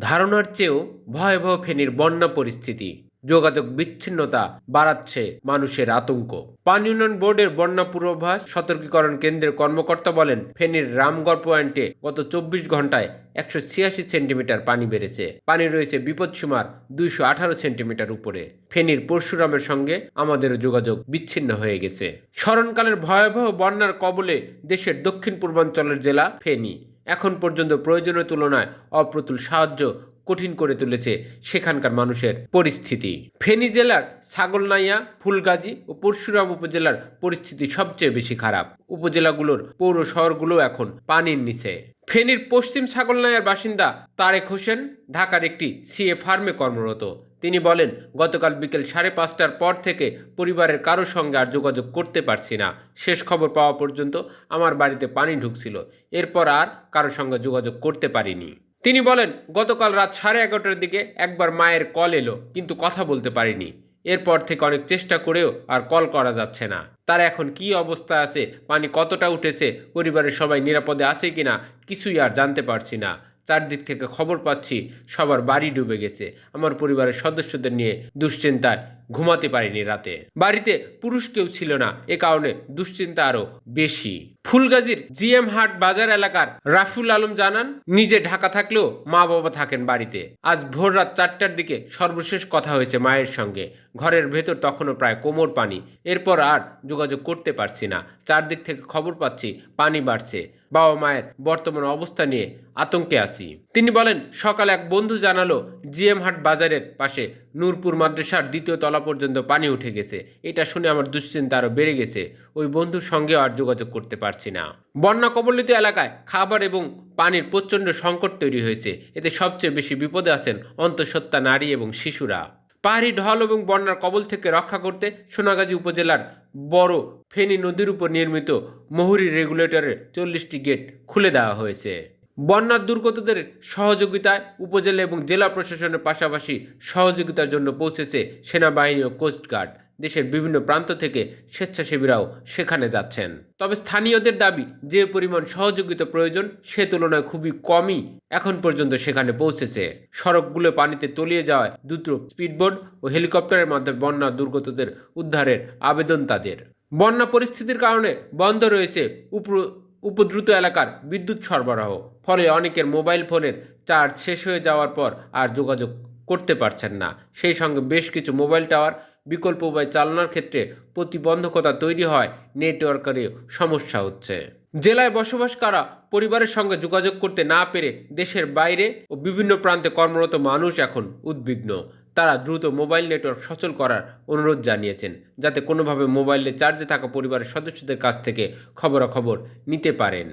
ধারণার চেয়েও ভয়াবহ ফেনীর বন্যা পরিস্থিতি। যোগাযোগ বিচ্ছিন্নতা বাড়াচ্ছে মানুষের আতঙ্ক। পানি উন্নয়ন বোর্ডের বন্যা পূর্বাভাস সতর্কীকরণ কেন্দ্রের কর্মকর্তা বলেন, ফেনীর রামগড় পয়েন্টে গত চব্বিশ ঘন্টায় একশো ছিয়াশি সেন্টিমিটার পানি বেড়েছে। পানি রয়েছে বিপদসীমার দুইশো আঠারো সেন্টিমিটার উপরে। ফেনীর পরশুরামের সঙ্গে আমাদেরও যোগাযোগ বিচ্ছিন্ন হয়ে গেছে। স্মরণকালের ভয়াবহ বন্যার কবলে দেশের দক্ষিণ পূর্বাঞ্চলের জেলা ফেনী। এখন পর্যন্ত প্রয়োজনের তুলনায় অপ্রতুল সাহায্য কঠিন করে তুলেছে সেখানকার মানুষের পরিস্থিতি। ফেনী জেলার ছাগলনাইয়া, ফুলগাজী ও পরশুরাম উপজেলার পরিস্থিতি সবচেয়ে বেশি খারাপ। উপজেলাগুলোর পৌর শহরগুলো এখন পানির নিচে। ফেনীর পশ্চিম ছাগলনাইয়ার বাসিন্দা তারেক হোসেন ঢাকার একটি সিএ ফার্মে কর্মরত। তিনি বলেন, গতকাল বিকেল সাড়ে পাঁচটার পর থেকে পরিবারের কারোর সঙ্গে আর যোগাযোগ করতে পারছি না। শেষ খবর পাওয়া পর্যন্ত আমার বাড়িতে পানি ঢুকছিল। এরপর আর কারোর সঙ্গে যোগাযোগ করতে পারিনি। তিনি বলেন, গতকাল রাত সাড়ে এগারোটার দিকে একবার মায়ের কল এলো, কিন্তু কথা বলতে পারিনি। এরপর থেকে অনেক চেষ্টা করেও আর কল করা যাচ্ছে না। তার এখন কি অবস্থা আছে, পানি কতটা উঠেছে, পরিবারের সবাই নিরাপদে আছে কিনা, কিছুই আর জানতে পারছি না। চারদিক থেকে খবর পাচ্ছি, সবার বাড়ি ডুবে গেছে। আমার পরিবারের সদস্যদের নিয়ে দুশ্চিন্তায় ঘুমাতে পারিনি রাতে। বাড়িতে পুরুষ কেউ ছিল না, এ কারণে দুশ্চিন্তা আরও বেশি। ফুলগাজীর জিএম হাট বাজার এলাকার রাফুল আলম জানান, নিজে ঢাকা থাকলেও মা বাবা থাকেন বাড়িতে। আজ ভোর রাত চারটার দিকে সর্বশেষ কথা হয়েছে মায়ের সঙ্গে। ঘরের ভেতর তখনও প্রায় কোমর পানি। এরপর আর যোগাযোগ করতে পারছি না। চারদিক থেকে খবর পাচ্ছি, পানি বাড়ছে। বাবা মায়ের বর্তমান অবস্থা নিয়ে আতঙ্কে আছি। তিনি বলেন, সকালে এক বন্ধু জানালো, জিএম হাট বাজারের পাশে নূরপুর মাদ্রাসার দ্বিতীয় তলা পর্যন্ত পানি উঠে গেছে। এটা শুনে আমার দুশ্চিন্তা আরও বেড়ে গেছে। ওই বন্ধুর সঙ্গেও আর যোগাযোগ করতে পারছি না। বন্যা কবলিত এলাকায় খাবার এবং পানির প্রচণ্ড সংকট তৈরি হয়েছে। এতে সবচেয়ে বেশি বিপদে আছেন অন্তঃসত্ত্বা নারী এবং শিশুরা। পাহাড়ি ঢল এবং বন্যার কবল থেকে রক্ষা করতে সোনাগাজী উপজেলার বড় ফেনী নদীর উপর নির্মিত মহুরী রেগুলেটরের চল্লিশটি গেট খুলে দেওয়া হয়েছে। বন্যার দুর্গতদের সহযোগিতায় উপজেলা এবং জেলা প্রশাসনের পাশাপাশি সহযোগিতার জন্য পৌঁছেছে সেনাবাহিনী ও কোস্টগার্ড দেশের বিভিন্ন প্রান্ত থেকে স্বেচ্ছাসেবীরাও সেখানে যাচ্ছেন। তবে স্থানীয়দের দাবি, যে পরিমাণ সহযোগিতা প্রয়োজন সে তুলনায় খুবই কমই এখন পর্যন্ত সেখানে পৌঁছেছে। সড়কগুলো পানিতে তলিয়ে যাওয়ায় দ্রুত স্পিডবোট ও হেলিকপ্টারের মাধ্যমে বন্যা দুর্গতদের উদ্ধারের আবেদন তাদের। বন্যা পরিস্থিতির কারণে বন্ধ রয়েছে উপ উপদ্রুত এলাকার বিদ্যুৎ সরবরাহ, ফলে অনেকের মোবাইল ফোনের চার্জ শেষ হয়ে যাওয়ার পর আর যোগাযোগ করতে পারছেন না। সেই সঙ্গে বেশ কিছু মোবাইল টাওয়ার বিকল্প উপায় চালানোর ক্ষেত্রে প্রতিবন্ধকতা তৈরি হয়, নেটওয়ার্কেরও সমস্যা হচ্ছে। জেলায় বসবাস করা পরিবারের সঙ্গে যোগাযোগ করতে না পেরে দেশের বাইরে ও বিভিন্ন প্রান্তে কর্মরত মানুষ এখন উদ্বিগ্ন। তারা দ্রুত মোবাইল নেটওয়ার্ক সচল করার অনুরোধ জানিয়েছেন, যাতে কোনোভাবে মোবাইলে চার্জে থাকা পরিবারের সদস্যদের কাছ থেকে খবরাখবর নিতে পারেন।